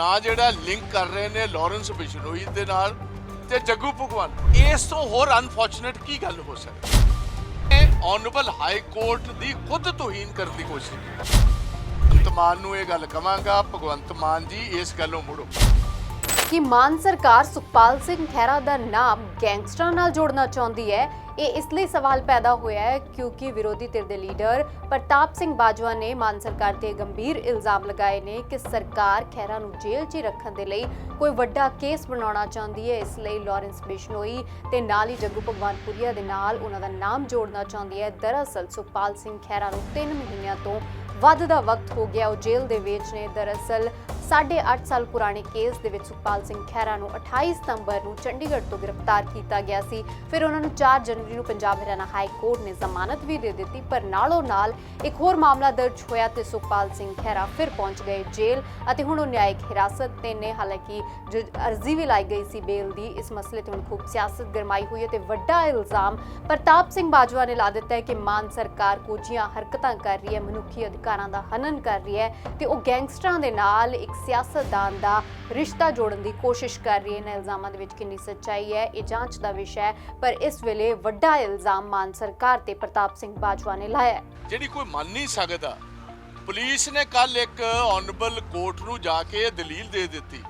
ਨਾ ਜਿਹੜਾ ਲਿੰਕ ਕਰ ਰਹੇ ਨੇ ਲਾਰੈਂਸ ਬਿਸ਼ਨੋਈ ਦੇ ਨਾਲ ਤੇ ਜੱਗੂ ਭਗਵਾਨ। ਇਸ ਤੋਂ ਹੋਰ ਅਨਫੋਰਚੂਨੇਟ ਕੀ ਗੱਲ ਹੋ ਸਕਦੀ? ਇਹ ਆਨਰੇਬਲ ਹਾਈ ਕੋਰਟ ਦੀ ਖੁਦ ਤੋਹੀਨ ਕਰਨ ਦੀ ਕੋਸ਼ਿਸ਼। ਕੀਤੀ ਭਗਵੰਤ ਮਾਨ ਨੂੰ ਇਹ ਗੱਲ ਕਵਾਂਗਾ। ਭਗਵੰਤ ਮਾਨ ਜੀ, ਇਸ ਗੱਲੋਂ ਮੁੜੋ। ਕਿ ਮਾਨ ਸਰਕਾਰ ਸੁਖਪਾਲ ਸਿੰਘ ਖਹਿਰਾ ਦਾ ਨਾਮ ਗੈਂਗਸਟਰਾਂ ਨਾਲ ਜੋੜਨਾ ਚਾਹੁੰਦੀ ਹੈ, ਇਹ ਇਸ ਲਈ ਸਵਾਲ ਪੈਦਾ ਹੋਇਆ ਹੈ ਕਿਉਂਕਿ ਵਿਰੋਧੀ ਧਿਰ ਦੇ ਲੀਡਰ ਪ੍ਰਤਾਪ ਸਿੰਘ ਬਾਜਵਾ ਨੇ ਮਾਨ ਸਰਕਾਰ ਤੇ ਗੰਭੀਰ ਇਲਜ਼ਾਮ ਲਗਾਏ ਨੇ ਕਿ ਸਰਕਾਰ ਖਹਿਰਾ ਨੂੰ ਜੇਲ੍ਹ 'ਚ ਹੀ ਰੱਖਣ ਦੇ ਲਈ ਕੋਈ ਵੱਡਾ ਕੇਸ ਬਣਾਉਣਾ ਚਾਹੁੰਦੀ ਹੈ। ਇਸ ਲਈ ਲਾਰੈਂਸ ਬਿਸ਼ਨੋਈ ਤੇ ਨਾਲ ਹੀ ਜੱਗੂ ਭਗਵਾਨਪੁਰੀਆ ਦੇ ਨਾਲ ਉਹਨਾਂ ਦਾ ਨਾਮ ਜੋੜਨਾ ਚਾਹੁੰਦੀ ਹੈ। ਦਰਅਸਲ ਸੁਖਪਾਲ ਸਿੰਘ ਖਹਿਰਾ ਨੂੰ 3 ਮਹੀਨਿਆਂ ਤੋਂ ਵੱਧ ਦਾ ਵਕਤ ਹੋ ਗਿਆ। ਉਹ ਜੇਲ੍ਹ ਦੇ ਵਿੱਚ ਨੇ। ਦਰਅਸਲ 8.5 ਸਾਲ ਪੁਰਾਣੇ ਕੇਸ ਦੇ ਵਿੱਚ ਸੁਖਪਾਲ ਸਿੰਘ ਖਹਿਰਾ ਨੂੰ 28 ਸਤੰਬਰ ਨੂੰ ਚੰਡੀਗੜ੍ਹ ਤੋਂ ਗ੍ਰਿਫਤਾਰ ਕੀਤਾ ਗਿਆ ਸੀ। ਫਿਰ ਉਹਨਾਂ ਨੂੰ 4 ਜਨਵਰੀ ਨੂੰ ਪੰਜਾਬ ਹਰਿਆਣਾ ਹਾਈ ਕੋਰਟ ਨੇ ਜ਼ਮਾਨਤ ਵੀ ਦੇ ਦਿੱਤੀ, ਪਰ ਨਾਲੋਂ ਨਾਲ ਇੱਕ ਹੋਰ ਮਾਮਲਾ ਦਰਜ ਹੋਇਆ ਤੇ ਸੁਖਪਾਲ ਸਿੰਘ ਖਹਿਰਾ ਫਿਰ ਪਹੁੰਚ ਗਏ ਜੇਲ੍ਹ ਅਤੇ ਹੁਣ ਉਹ ਨਿਆਇਕ ਹਿਰਾਸਤ ਤੇ ਨੇ। ਹਾਲਾਂਕਿ ਜੋ ਅਰਜ਼ੀ ਵੀ ਲਾਈ ਗਈ ਸੀ ਬੇਲ ਦੀ, ਇਸ ਮਸਲੇ ਤੇ ਹੁਣ ਖੂਬ ਸਿਆਸਤ ਗਰਮਾਈ ਹੋਈ ਹੈ ਤੇ ਵੱਡਾ ਇਲਜ਼ਾਮ ਪ੍ਰਤਾਪ ਸਿੰਘ ਬਾਜਵਾ ਨੇ ਲਾ ਦਿੱਤਾ ਹੈ ਕਿ ਮਾਨ ਸਰਕਾਰ ਕੋਝੀਆਂ ਹਰਕਤਾਂ ਕਰ ਰਹੀ ਹੈ, ਮਨੁੱਖੀ ਅਧਿਕਾਰਾਂ ਦਾ ਹਨਨ ਕਰ ਰਹੀ ਹੈ ਤੇ ਉਹ ਗੈਂਗਸਟਰਾਂ ਦੇ ਨਾਲ ਇੱਕ ਸਿਆਸਤਦਾਨ ਦਾ ਰਿਸ਼ਤਾ ਜੋੜਨ ਦੀ ਕੋਸ਼ਿਸ਼ ਕਰ ਰਹੀ ਹੈ। ਇਹਨਾਂ ਇਲਜ਼ਾਮਾਂ ਦੇ ਵਿੱਚ ਕਿੰਨੀ ਸੱਚਾਈ ਹੈ, ਇਹ ਜਾਂਚ ਦਾ ਵਿਸ਼ਾ ਹੈ, ਪਰ ਇਸ ਵੇਲੇ ਵੱਡਾ ਇਲਜ਼ਾਮ ਮਾਨ ਸਰਕਾਰ ਤੇ ਪ੍ਰਤਾਪ ਸਿੰਘ ਬਾਜਵਾ ਨੇ ਲਾਇਆ ਹੈ। ਜਿਹੜੀ ਕੋਈ ਮੰਨ ਨਹੀਂ ਸਕਦਾ, ਪੁਲਿਸ ਨੇ ਕੱਲ ਇੱਕ ਆਨਰੇਬਲ ਕੋਰਟ ਨੂੰ ਜਾ ਕੇ ਦਲੀਲ ਦੇ ਦਿੱਤੀ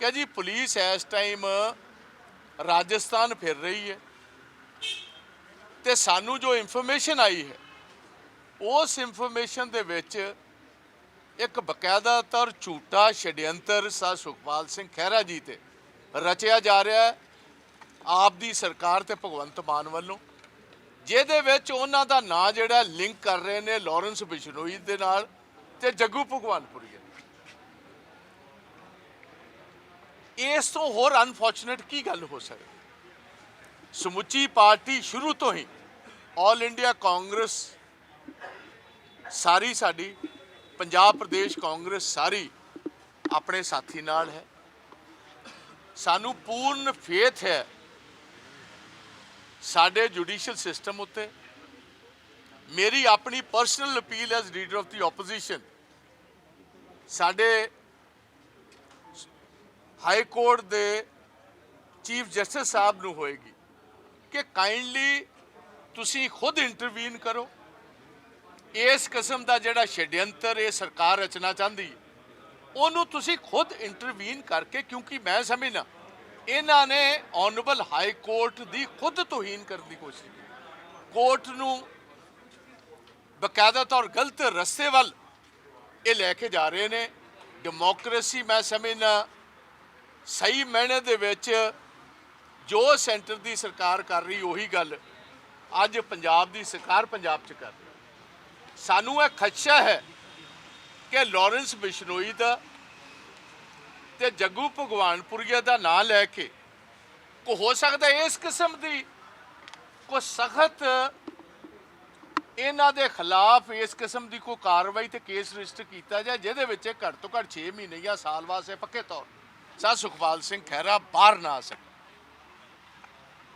ਕਿ ਜੀ ਪੁਲਿਸ ਇਸ ਟਾਈਮ ਰਾਜਸਥਾਨ ਫਿਰ ਰਹੀ ਹੈ ਤੇ ਸਾਨੂੰ ਜੋ ਇਨਫੋਰਮੇਸ਼ਨ ਆਈ ਹੈ, ਉਸ ਇਨਫੋਰਮੇਸ਼ਨ ਦੇ ਵਿੱਚ ਇੱਕ ਬਕਾਇਦਾ ਤੌਰ ਝੂਠਾ ਛੜਯੰਤਰ ਸਾ ਸੁਖਪਾਲ ਸਿੰਘ ਖਹਿਰਾ ਜੀ ਤੇ ਰਚਿਆ ਜਾ ਰਿਹਾ ਹੈ। ਆਪ ਦੀ ਸਰਕਾਰ ਤੇ ਭਗਵੰਤ ਮਾਨ ਵੱਲੋਂ, ਜਿਹਦੇ ਵਿੱਚ ਉਹਨਾਂ ਦਾ ਨਾਂ ਜਿਹੜਾ ਲਿੰਕ ਕਰ ਰਹੇ ਨੇ ਲਾਰੈਂਸ ਬਿਸ਼ਨੋਈ ਦੇ ਨਾਲ ਤੇ ਜੱਗੂ ਭਗਵਾਨਪੁਰੀ ਇਸ ਤੋਂ ਹੋਰ ਅਨਫੋਰਚੂਨੇਟ ਕੀ ਗੱਲ ਹੋ ਸਕਦੀ? ਸਮੁੱਚੀ ਪਾਰਟੀ ਸ਼ੁਰੂ ਤੋਂ ਹੀ ਆਲ ਇੰਡੀਆ ਕਾਂਗਰਸ ਸਾਰੀ ਸਾਡੀ ਪੰਜਾਬ ਪ੍ਰਦੇਸ਼ ਕਾਂਗਰਸ ਸਾਰੀ ਆਪਣੇ ਸਾਥੀ ਨਾਲ ਹੈ। ਸਾਨੂੰ ਪੂਰਨ ਫੇਥ ਹੈ ਸਾਡੇ ਜੁਡੀਸ਼ੀਅਲ ਸਿਸਟਮ ਉੱਤੇ। ਮੇਰੀ ਆਪਣੀ personal appeal as leader of the opposition ਸਾਡੇ ਹਾਈ ਕੋਰਟ ਦੇ ਚੀਫ ਜਸਟਿਸ ਸਾਹਿਬ ਨੂੰ ਹੋਏਗੀ ਕਿ ਕਾਈਂਡਲੀ ਤੁਸੀਂ ਖੁਦ ਇੰਟਰਵੀਨ ਕਰੋ। ਇਸ ਕਿਸਮ ਦਾ ਜਿਹੜਾ ਛੇਡਯੰਤਰ ਇਹ ਸਰਕਾਰ ਰਚਨਾ ਚਾਹੁੰਦੀ, ਉਹਨੂੰ ਤੁਸੀਂ ਖੁਦ ਇੰਟਰਵੀਨ ਕਰਕੇ, ਕਿਉਂਕਿ ਮੈਂ ਸਮਝਣਾ ਇਹਨਾਂ ਨੇ ਆਨਰੇਬਲ ਹਾਈ ਕੋਰਟ ਦੀ ਖੁਦ ਤੋਹੀਨ ਕਰਨ ਦੀ ਕੋਸ਼ਿਸ਼ ਕੀਤੀ। ਕੋਰਟ ਨੂੰ ਬਕਾਇਦਾ ਤੌਰ ਗਲਤ ਰਸਤੇ ਵੱਲ ਇਹ ਲੈ ਕੇ ਜਾ ਰਹੇ ਨੇ। ਡੈਮੋਕ੍ਰੇਸੀ ਮੈਂ ਸਮਝਣਾ ਸਹੀ ਮਾਇਨੇ ਦੇ ਵਿੱਚ ਜੋ ਸੈਂਟਰ ਦੀ ਸਰਕਾਰ ਕਰ ਰਹੀ, ਉਹੀ ਗੱਲ ਅੱਜ ਪੰਜਾਬ ਦੀ ਸਰਕਾਰ ਪੰਜਾਬ 'ਚ ਕਰ ਰਹੀ। ਸਾਨੂੰ ਇਹ ਖਦਸ਼ਾ ਹੈ ਕਿ ਲਾਰੈਂਸ ਬਿਸ਼ਨੋਈ ਦਾ ਤੇ ਜੱਗੂ ਭਗਵਾਨਪੁਰੀਆ ਦਾ ਨਾਂ ਲੈ ਕੇ ਕੋ ਹੋ ਸਕਦਾ ਇਸ ਕਿਸਮ ਦੀ ਕੋ ਸਖਤ ਇਹਨਾਂ ਦੇ ਖਿਲਾਫ ਇਸ ਕਿਸਮ ਦੀ ਕੋਈ ਕਾਰਵਾਈ ਤੇ ਕੇਸ ਰਜਿਸਟਰ ਕੀਤਾ ਜਾਏ, ਜਿਹਦੇ ਵਿੱਚ ਘੱਟ ਤੋਂ ਘੱਟ 6 ਮਹੀਨੇ ਜਾਂ ਸਾਲ ਵਾਸਤੇ ਪੱਕੇ ਤੌਰ ਸਾ ਸੁਖਪਾਲ ਸਿੰਘ ਖਹਿਰਾ ਬਾਹਰ ਨਾ ਆ ਸਕੇ।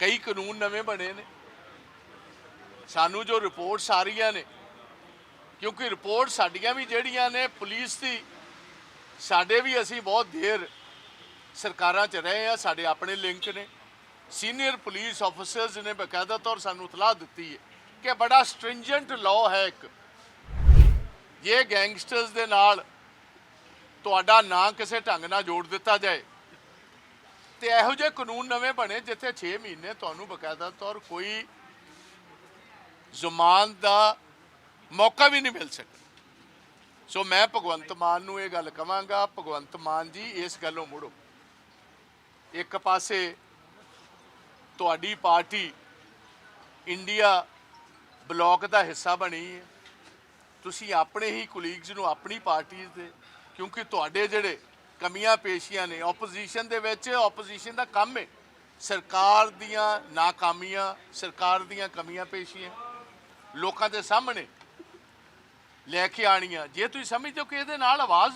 ਕਈ ਕਾਨੂੰਨ ਨਵੇਂ ਬਣੇ ਨੇ। ਸਾਨੂੰ ਜੋ ਰਿਪੋਰਟਸ ਆ ਰਹੀਆਂ ਨੇ ਕਿਉਂਕਿ ਰਿਪੋਰਟ ਸਾਡੀਆਂ ਵੀ ਜਿਹੜੀਆਂ ਨੇ, ਪੁਲਿਸ ਦੀ, ਸਾਡੇ ਵੀ ਅਸੀਂ ਬਹੁਤ ਦੇਰ ਸਰਕਾਰਾਂ 'ਚ ਰਹੇ ਆ ਸਾਡੇ ਆਪਣੇ ਲਿੰਕ ਨੇ। ਸੀਨੀਅਰ ਪੁਲਿਸ ਆਫੀਸਰਸ ਨੇ ਬਕਾਇਦਾ ਤੌਰ ਸਾਨੂੰ ਇਤਲਾਹ ਦਿੱਤੀ ਹੈ ਕਿ ਬੜਾ ਸਟ੍ਰਿੰਜੈਂਟ ਲਾਅ ਹੈ ਇੱਕ। ਜੇ ਗੈਂਗਸਟਰਸ ਦੇ ਨਾਲ ਤੁਹਾਡਾ ਨਾਂ ਕਿਸੇ ਢੰਗ ਨਾਲ ਜੋੜ ਦਿੱਤਾ ਜਾਏ, ਤੇ ਇਹੋ ਜਿਹੇ ਕਾਨੂੰਨ ਨਵੇਂ ਬਣੇ ਜਿੱਥੇ 6 ਮਹੀਨੇ ਤੁਹਾਨੂੰ ਬਕਾਇਦਾ ਤੌਰ ਕੋਈ ਜ਼ਮਾਨ ਦਾ ਮੌਕਾ ਵੀ ਨਹੀਂ ਮਿਲ ਸਕਦਾ ਸੋ ਮੈਂ ਭਗਵੰਤ ਮਾਨ ਨੂੰ ਇਹ ਗੱਲ ਕਵਾਂਗਾ, ਭਗਵੰਤ ਮਾਨ ਜੀ, ਇਸ ਗੱਲੋਂ ਮੁੜੋ। ਇੱਕ ਪਾਸੇ ਤੁਹਾਡੀ ਪਾਰਟੀ ਇੰਡੀਆ ਬਲਾਕ ਦਾ ਹਿੱਸਾ ਬਣੀ ਹੈ। ਤੁਸੀਂ ਆਪਣੇ ਹੀ ਕੁਲੀਗਸ ਨੂੰ ਆਪਣੀ ਪਾਰਟੀ ਦੇ, ਕਿਉਂਕਿ ਤੁਹਾਡੇ ਜਿਹੜੇ ਕਮੀਆਂ ਪੇਸ਼ੀਆਂ ਨੇ ਆਪੋਜੀਸ਼ਨ ਦੇ ਵਿੱਚ ਆਪੋਜੀਸ਼ਨ ਦਾ ਕੰਮ ਹੈ। ਸਰਕਾਰ ਦੀਆਂ ਨਾਕਾਮੀਆਂ, ਸਰਕਾਰ ਦੀਆਂ ਕਮੀਆਂ ਪੇਸ਼ੀਆਂ ਲੋਕਾਂ ਦੇ ਸਾਹਮਣੇ ਲੈ ਕੇ ਆਣੀਆਂ। ਜੇ ਤੁਸੀਂ ਸਮਝਦੇ ਹੋ ਕਿ ਇਹਦੇ ਨਾਲ ਆਵਾਜ਼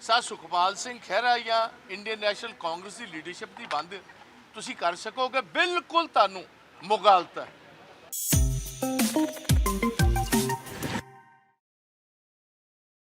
ਸਾ ਸੁਖਪਾਲ ਸਿੰਘ ਖਹਿਰਾ ਜਾਂ ਇੰਡੀਅਨ ਨੈਸ਼ਨਲ ਕਾਂਗਰਸ ਦੀ ਲੀਡਰਸ਼ਿਪ ਦੀ ਬੰਦ ਤੁਸੀਂ ਕਰ ਸਕੋਗੇ। ਬਿਲਕੁਲ ਤੁਹਾਨੂੰ ਮੁਗਾਲਤ ਹੈ।